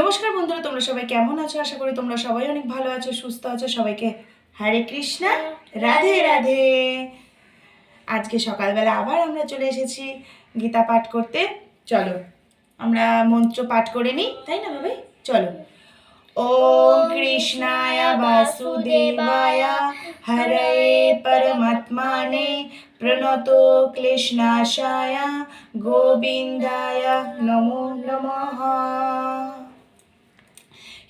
নমস্কার বন্ধুরা, তোমরা সবাই কেমন আছো? আশা করি তোমরা সবাই অনেক ভালো আছো, সুস্থ আছো। সবাইকে হরে কৃষ্ণা, রাধে রাধে। আজকে সকালবেলা আবার আমরা চলে এসেছি গীতা পাঠ করতে। চলো, আমরা মন্ত্র পাঠ করে নিই, তাই না ভাবে? চলো। ওম কৃষ্ণায় বাসুদেবায়, হরে পরমাত্মানে প্রণত ক্লেশনাশায়, গোবিন্দায় নমো নমঃ।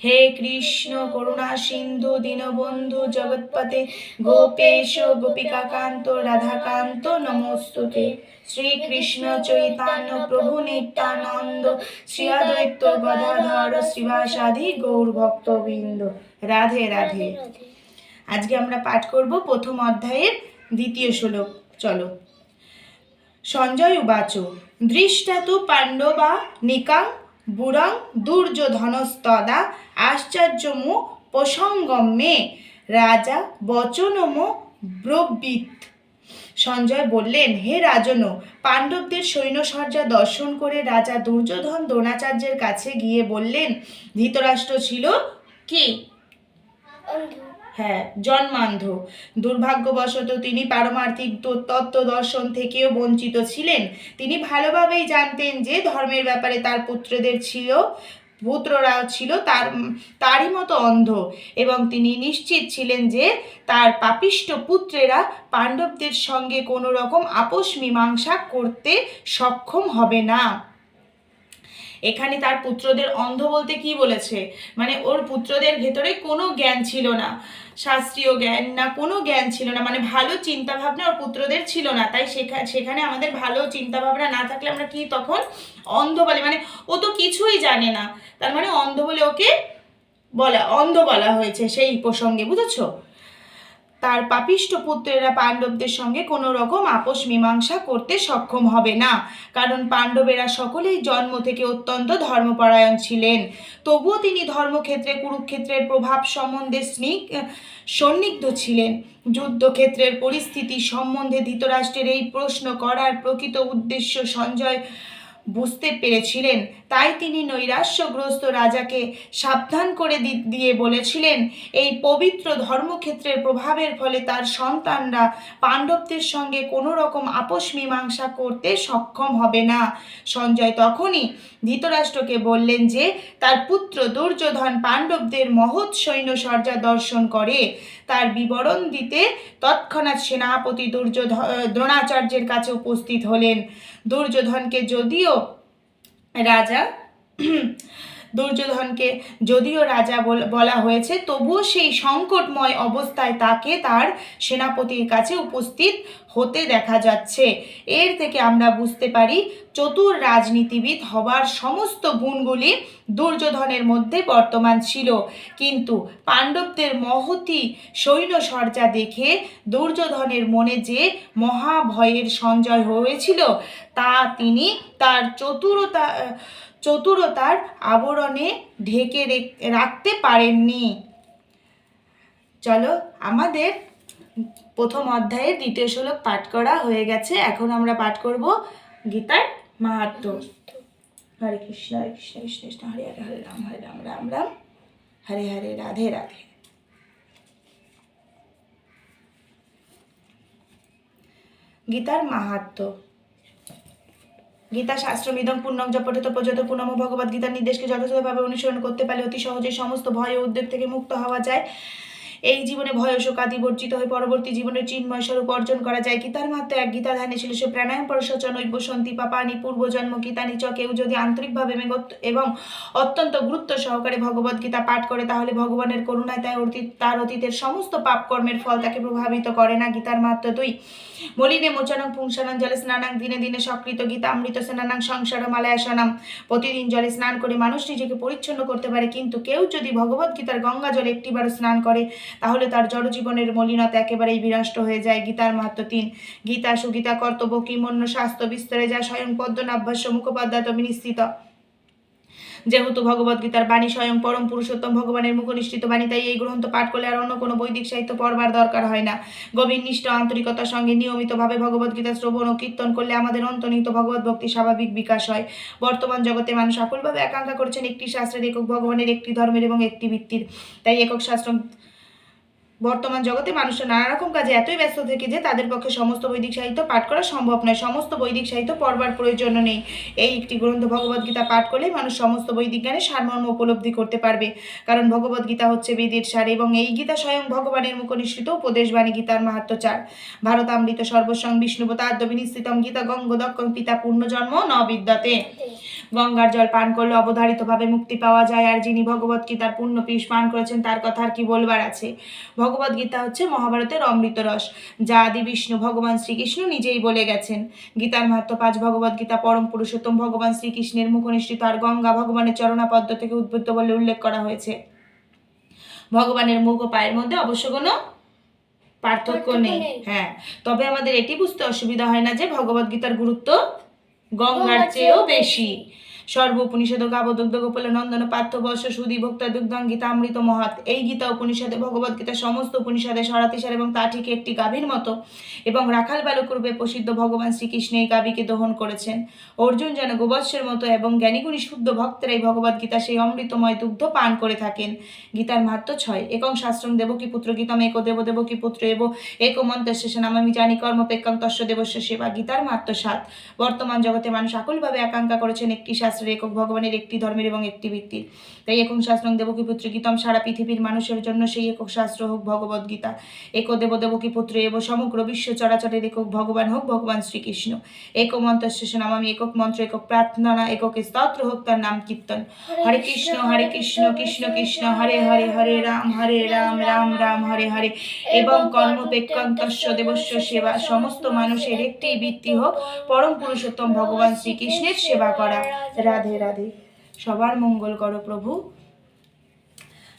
হে কৃষ্ণ করুণা সিন্ধু দীনবন্ধু জগৎপতে গোপেশ গোপিকাকান্ত, রাধাকান্ত নমস্তুতে। শ্রীকৃষ্ণ চৈতন্য প্রভু নিত্যানন্দ, শ্রী অদ্বৈত গদাধর, শ্রীবাসাদি গৌর ভক্তবৃন্দ। রাধে রাধে। আজকে আমরা পাঠ করব প্রথম অধ্যায়ের দ্বিতীয় শ্লোক। চলো। সঞ্জয় উবাচ। দৃষ্টা তু পাণ্ডবা নিকাং বুড়ং দুর্যোধনস্তদা আশ্চর্যমু প্রসঙ্গমে রাজা বচনম ব্রবীত। সঞ্জয় বললেন, হে রাজন, পাণ্ডবদের সৈন্যসজ্জা দর্শন করে রাজা দুর্যোধন দ্রোণাচার্যের কাছে গিয়ে বললেন, ধৃতরাষ্ট্র ছিল কি? হ্যাঁ জন্মান্ধ। দুর্ভাগ্যবশত তিনি পারমার্থিক তত্ত্ব দর্শন থেকেও বঞ্চিত ছিলেন। তিনি ভালোভাবেই জানতেন যে ধর্মের ব্যাপারে তার পুত্রদের ছিল, পুত্ররা ছিল তার তারই মতো অন্ধ এবং তিনি নিশ্চিত ছিলেন যে তার পাপিষ্ট পুত্রেরা পাণ্ডবদের সঙ্গে কোনো রকম আপোষ মীমাংসা করতে সক্ষম হবে না। এখানে তার পুত্রদের অন্ধ বলতে কি বলেছে? মানে ওর পুত্রদের ভেতরে কোনো জ্ঞান ছিল না। শাস্ত্রীয় জ্ঞান না, কোনো জ্ঞান ছিল না। মানে ভালো চিন্তাভাবনা ওর পুত্রদের ছিল না। তাই সেখানে আমাদের ভালো চিন্তাভাবনা না থাকলে আমরা কি তখন অন্ধ বলে মানে ও তো কিছুই জানে না। তার মানে অন্ধ বলে ওকে বলা, অন্ধ বলা হয়েছে সেই প্রসঙ্গে, বুঝেছ? তার পাপিষ্ট পুত্রেরা পাণ্ডবদের সঙ্গে কোনো রকম আপোষ মীমাংসা করতে সক্ষম হবে না, কারণ পাণ্ডবেরা সকলেই জন্ম থেকে অত্যন্ত ধর্মপরায়ণ ছিলেন। তবুও তিনি ধর্মক্ষেত্রে, কুরুক্ষেত্রের প্রভাব সম্বন্ধে স্নিগ সন্নিগ্ধ ছিলেন। যুদ্ধক্ষেত্রের পরিস্থিতি সম্বন্ধে ধৃতরাষ্ট্রের এই প্রশ্ন করার প্রকৃত উদ্দেশ্য সঞ্জয় বুঝতে পেরেছিলেন। তাই তিনি নৈরাশ্যগ্রস্ত রাজাকে সাবধান করে দিয়ে বলেছিলেন, এই পবিত্র ধর্মক্ষেত্রের প্রভাবের ফলে তার সন্তানরা পাণ্ডবদের সঙ্গে কোনো রকম আপোষ মীমাংসা করতে সক্ষম হবে না। সঞ্জয় তখনই ধৃতরাষ্ট্রকে বললেন যে, তার পুত্র দুর্যোধন পাণ্ডবদের মহৎ সৈন্য সর্জা দর্শন করে। তার বিবরণ দিতে তৎক্ষণাৎ সেনাপতি দুর্যোধন দ্রোণাচার্যের কাছে উপস্থিত হলেন। দুর্যোধনকে যদিও রাজা দুর্যোধনকে যদিও রাজা বলা হয়েছে, তবুও সেই সংকটময় অবস্থায় তাকে তার সেনাপতির কাছে উপস্থিত হতে দেখা যাচ্ছে। এর থেকে আমরা বুঝতে পারি, চতুর রাজনীতিবিদ হবার সমস্ত গুণগুলি দুর্যোধনের মধ্যে বর্তমান ছিল। কিন্তু পাণ্ডবদের মহতি সৈন্য সর্জা দেখে দুর্যোধনের মনে যে মহাভয়ের সঞ্জয় হয়েছিল, তা তিনি তার চতুরতা চতুরতার আবরণে ঢেকে রাখতে পারেননি। চলো, আমাদের প্রথম অধ্যায়ের দ্বিতীয় শ্লোক পাঠ করা হয়ে গেছে। এখন আমরা পাঠ করব গীতার মাহাত্ম। হরে কৃষ্ণ হরে কৃষ্ণ কৃষ্ণ কৃষ্ণ, হরে হরে হরে রাম হরে রাম রাম রাম, হরে হরে, রাধে রাধে। গীতার মাহাত্ম। গীতা শাস্ত্রমিদম পূর্ণম জপঠিত পর্যন্ত পূর্ণম ভগবত গীতার নির্দেশকে যথাযথভাবে অনুসরণ করতে পারলে অতি সহজে সমস্ত ভয় ও উদ্বেগ থেকে মুক্ত হওয়া যায়। এই জীবনে ভয় ও বর্জিত হয়ে পরবর্তী জীবনের চিন্ময় স্বরূপ অর্জন করা যায়। গীতার মাত্র এক গীতা ধ্যানে ছিল সে প্রাণায়াম পরশচ নৈবসন্তী পাপানি, পূর্বজন্ম, গীতানি কেউ যদি আন্তরিকভাবে এবং অত্যন্ত গুরুত্ব সহকারে ভগবত গীতা পাঠ করে, তাহলে ভগবানের করুণায় তাই অতীত তার অতীতের সমস্ত পাপ কর্মের ফল তাকে প্রভাবিত করে না। গীতার মাত্র দুই। মলিনে মোচনং পুংসানাং জলে স্নানাং, দিনে দিনে সকৃত গীতা, অমৃত স্নানাং, সংসার মালায়াসনাম প্রতিদিন জলে স্নান করে মানুষ নিজেকে পরিচ্ছন্ন করতে পারে, কিন্তু কেউ যদি ভগবত গীতার গঙ্গা জলে একটিবার স্নান করে তাহলে তার জড়জীবনের মলিনতা একেবারেই বিনষ্ট হয়ে যায়। গীতার মাহাত্ম তিন। গীতা সুগীতা কর্তব্য কিমন্য স্বাস্থ্য বিস্তারে যা স্বয়ং পদ্মনাভ্যাস্য মুখোপাধ্যায় বিনিশ্চিত যেহেতু ভগবদ্গীতার বাণী স্বয়ং পরম পুরুষোত্তম ভগবানের মুখনিষ্ঠিত বাণী, তাই এই গ্রন্থ পাঠ করলে আর অন্য কোনো বৈদিক সাহিত্য পড়বার দরকার হয় না। গভীর নিষ্ঠ, আন্তরিকতার সঙ্গে নিয়মিতভাবে ভগবদ্গীতা শ্রবণ ও কীর্তন করলে আমাদের অন্তর্নিহিত ভগবত ভক্তি স্বাভাবিক বিকাশ হয়। বর্তমান জগতে মানুষ আকুলভাবে আকাঙ্ক্ষা করছেন একটি শাস্ত্রের একক ভগবানের একটি ধর্মের এবং একটি ভিত্তির। তাই একক শাস্ত্র বর্তমান জগতে মানুষরা নানা রকম কাজে এতই ব্যস্ত থেকে যে তাদের পক্ষে সমস্ত বৈদিক সাহিত্য পাঠ করা সম্ভব নয়। সমস্ত বৈদিক সাহিত্য পড়বার প্রয়োজন নেই। এই একটি গ্রন্থ ভগবদ্গীতা পাঠ করলেই মানুষ সমস্ত বৈদিক জ্ঞানের সারমর্ম উপলব্ধি করতে পারবে। কারণ ভগবদ্গীতা হচ্ছে বেদের সার এবং এই গীতা স্বয়ং ভগবানের মুখনিসৃত উপদেশ বাণী গীতার মাহাত্ম চার। ভারতামৃত সর্বসং বিষ্ণুবতাদ্য বিনিশ্চিতম গীতা গঙ্গ দক্ষং পিতা পূর্ণজন্ম ন বিদ্যাতে গঙ্গার জল পান করলে অবধারিতভাবে মুক্তি পাওয়া যায় আর যিনি ভগবত গীতার পূর্ণ পিস পান করেছেন তার কথা আর কি বলবার আছে? ভগবত গীতা হচ্ছে মহাভারতের অমৃত রস যা আদি বিষ্ণু ভগবান শ্রীকৃষ্ণ নিজেই বলে গেছেন। গীতার মাহাত্ম পাঁচ ভগবত গীতা পরম পুরুষোত্তম ভগবান শ্রীকৃষ্ণের মুখনিষ্ঠিত আর গঙ্গা ভগবানের চরণাপদ্ম থেকে উদ্বুদ্ধ বলে উল্লেখ করা হয়েছে। ভগবানের মুখ ও পায়ের মধ্যে অবশ্য কোনো পার্থক্য নেই। হ্যাঁ তবে আমাদের এটি বুঝতে অসুবিধা হয় না যে ভগবত গীতার গুরুত্ব গঙ্গার চেয়েও বেশি। সর্ব উপনিষদ গাবদগ্ধ গোপাল নন্দন, পার্থ বর্ষ সুদী ভক্তা দুগ্ধং গীতা অমৃত মহৎ এই গীতা উপনিষদে, ভগবত গীতা সমস্ত উপনিষদে সরাতিসার এবং তা ঠিক একটি গাভীর মতো এবং রাখাল বালক রূপে প্রসিদ্ধ ভগবান শ্রীকৃষ্ণ এই গাভীকে দহন করেছেন। অর্জুন যেন গোবৎসের মতো এবং জ্ঞানীগুণী শুদ্ধ ভক্তেরা এই ভগবত গীতা সেই অমৃতময় দুগ্ধ পান করে থাকেন। গীতার মাহাত্ম ছয়, একং শাস্ত্রং দেবকী পুত্র গীতম, এক দেব দেবকী পুত্র এব, এক মন্ত্র শেষে নামামি জানি কর্মপেক্ষং তস্য দেবস্য সেবা। গীতার মাত্র সাত, বর্তমান জগতে মানুষ আকুলভাবে আকাঙ্ক্ষা করেছেন একটি শাস্ত্রের একক ভগবানের একটি ধর্মের এবং একটি ভিত্তির। তাই একক শাস্ত্রং দেবকী পুত্র গীতম সারা পৃথিবীর মানুষের জন্য সেই একক শাস্ত্র হোক ভগবত গীতা। এক দেব দেবকী পুত্র এব সমগ্র বিশ্ব চরাচরের একক ভগবান হোক ভগবান শ্রীকৃষ্ণ। এক মন্ত্র শেষে নামামি একক মন্ত্র একক প্রার্থনা একক স্তোত্র হোক তার নাম কীর্তন। হরে কৃষ্ণ হরে কৃষ্ণ কৃষ্ণ কৃষ্ণ হরে হরে হরে রাম হরে রাম রাম রাম হরে হরে এবং কর্মপেক্ষন্তস্য দেবস্য সেবা সমস্ত মানুষের একটি বৃত্তি হোক পরম পুরুষোত্তম ভগবান শ্রীকৃষ্ণের সেবা করা। রাধে রাধে। সবার মঙ্গল করো প্রভু।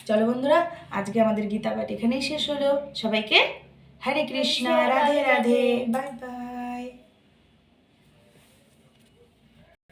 চলো বন্ধুরা আজকে আমাদের গীতা পাঠ এখানেই শেষ হলো। সবাইকে হরে কৃষ্ণ রাধে। রাধে। Bye bye.